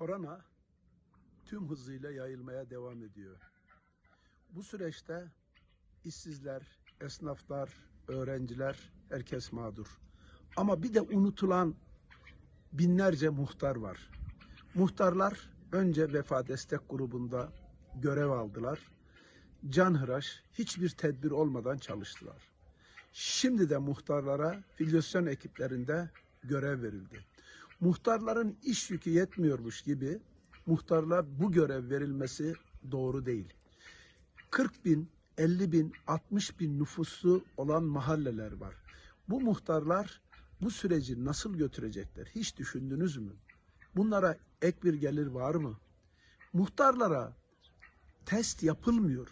korona tüm hızıyla yayılmaya devam ediyor. Bu süreçte işsizler, esnaflar, öğrenciler, herkes mağdur. Ama bir de unutulan binlerce muhtar var. Muhtarlar önce Vefa Destek Grubu'nda görev aldılar. Canhıraş hiçbir tedbir olmadan çalıştılar. Şimdi de muhtarlara filyasyon ekiplerinde görev verildi. Muhtarların iş yükü yetmiyormuş gibi muhtarlar bu görev verilmesi doğru değil. 40 bin, 50 bin, 60 bin nüfusu olan mahalleler var. Bu muhtarlar bu süreci nasıl götürecekler? Hiç düşündünüz mü? Bunlara ek bir gelir var mı? Muhtarlara test yapılmıyor.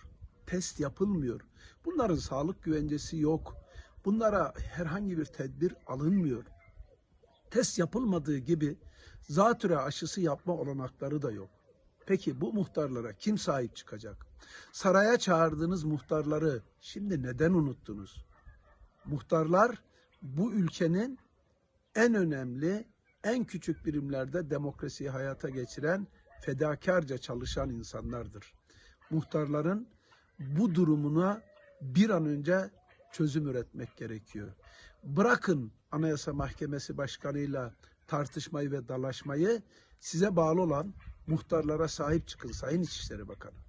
Test yapılmıyor. Bunların sağlık güvencesi yok. Bunlara herhangi bir tedbir alınmıyor. Test yapılmadığı gibi zatüre aşısı yapma olanakları da yok. Peki bu muhtarlara kim sahip çıkacak? Saraya çağırdığınız muhtarları şimdi neden unuttunuz? Muhtarlar bu ülkenin en önemli, en küçük birimlerde demokrasiyi hayata geçiren, fedakarca çalışan insanlardır. Muhtarların bu durumuna bir an önce çözüm üretmek gerekiyor. Bırakın Anayasa Mahkemesi Başkanı'yla tartışmayı ve dalaşmayı size bağlı olan muhtarlara sahip çıkın Sayın İçişleri Bakanı.